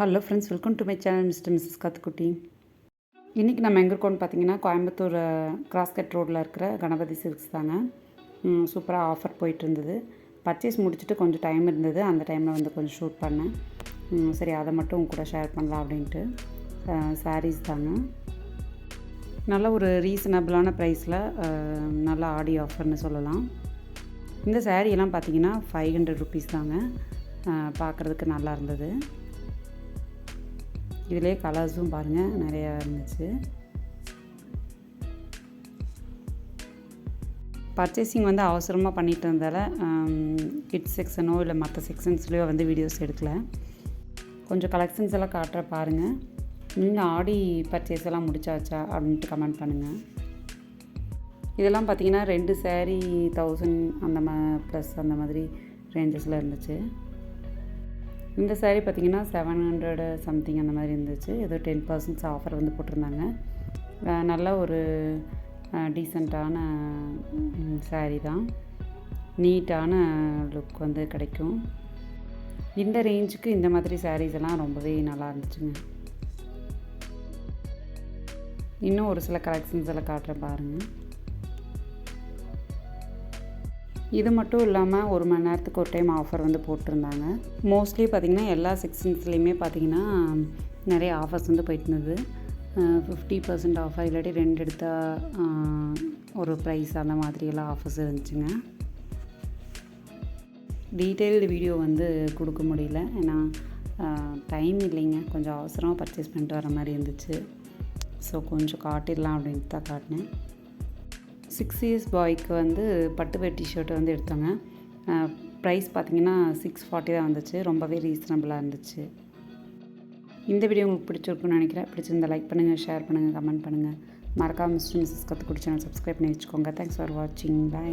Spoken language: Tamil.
Hello friends welcome to my channel mister missus Kathukutti இன்றைக்கி நம்ம எங்கே இருக்கோம்னு பார்த்தீங்கன்னா கோயம்புத்தூர் கிராஸ்கட் ரோட்டில் இருக்கிற கணபதி சில்க்ஸ் தாங்க. சூப்பராக ஆஃபர் போயிட்டு இருந்தது. பர்ச்சேஸ் முடிச்சுட்டு கொஞ்சம் டைம் இருந்தது. அந்த டைமில் வந்து கொஞ்சம் ஷூட் பண்ணேன். ம், சரி அதை மட்டும் உங்க கூட ஷேர் பண்ணலாம் அப்படின்ட்டு. சாரீஸ் தாங்க. நல்ல ஒரு ரீசனபிளான ப்ரைஸில் நல்ல ஆடி ஆஃபர்னு சொல்லலாம். இந்த saree எல்லாம் பார்த்தீங்கன்னா ஃபைவ் ஹண்ட்ரட் ருபீஸ் தாங்க. பார்க்குறதுக்கு நல்லா இருந்தது. இதிலே கலர்ஸும் பாருங்கள் நிறையா இருந்துச்சு. பர்ச்சேசிங் வந்து அவசரமாக பண்ணிகிட்டு இருந்ததால் கிட்ஸ் செக்ஷனோ இல்லை மற்ற செக்ஷன்ஸ்லேயோ வந்து வீடியோஸ் எடுக்கல. கொஞ்சம் கலெக்ஷன்ஸ் எல்லாம் காட்டுற பாருங்கள் நீங்கள் ஆடி பர்ச்சேஸ் எல்லாம் முடிச்சாச்சா அப்படின்ட்டு கமெண்ட் பண்ணுங்கள் இதெல்லாம் பார்த்தீங்கன்னா ரெண்டு சேரீ தௌசண்ட் அந்த மா ப்ளஸ் அந்த மாதிரி ரேஞ்சஸில் இருந்துச்சு. இந்த சாரீ பார்த்திங்கன்னா செவன் ஹண்ட்ரடு சம்திங் அந்த மாதிரி இருந்துச்சு. ஏதோ டென் பர்சன்ட்ஸ் ஆஃபர் வந்து போட்டிருந்தாங்க. நல்ல ஒரு டீசெண்டான சாரீ தான். நீட்டான லுக் வந்து கிடைக்கும். இந்த ரேஞ்சுக்கு இந்த மாதிரி சாரீஸ் எல்லாம் ரொம்பவே நல்லா இருந்துச்சுங்க. இன்னும் ஒரு சில கலெக்ஷன்ஸ் எல்லாம் காட்டுறேன் பாருங்கள் இது மட்டும் இல்லாமல் ஒரு மணி நேரத்துக்கு ஒரு டைம் ஆஃபர் வந்து போட்டிருந்தாங்க. மோஸ்ட்லி பார்த்திங்கன்னா எல்லா செக்ஷன்ஸ்லேயுமே பார்த்திங்கன்னா நிறைய ஆஃபர்ஸ் வந்து போயிட்டு இருந்தது ஃபிஃப்டி பர்சன்ட் ஆஃபர் இல்லாட்டி ரெண்டு எடுத்தால் ஒரு ப்ரைஸ் அந்த மாதிரியெல்லாம் ஆஃபர்ஸ் இருந்துச்சுங்க. டீட்டெயில்டு வீடியோ வந்து கொடுக்க முடியல. ஏன்னா டைம் இல்லைங்க. கொஞ்சம் அவசரமாக பர்ச்சேஸ் பண்ணிட்டு வர மாதிரி இருந்துச்சு. ஸோ கொஞ்சம் காட்டிடலாம் அப்படின்ட்டு தான் காட்டினேன். சிக்ஸ் இயர்ஸ் பாய்க்கு வந்து பட்டு டிஷர்ட் வந்து எடுத்தோங்க. ப்ரைஸ் பார்த்தீங்கன்னா சிக்ஸ் ஃபார்ட்டி தான் வந்துச்சு. ரொம்பவே ரீசனபிளாக இருந்துச்சு. இந்த வீடியோ உங்களுக்கு பிடிச்சிருக்குன்னு நினைக்கிறேன். பிடிச்சிருந்தா லைக் பண்ணுங்கள் ஷேர் பண்ணுங்கள் கமெண்ட் பண்ணுங்கள் மறக்காம மிஸ்டர் மிஸ்ஸஸ் கற்றுக்குடி சேனல் சப்ஸ்கிரைப் பண்ணி வச்சுக்கோங்க. தேங்க்ஸ் ஃபார் வாட்சிங் பை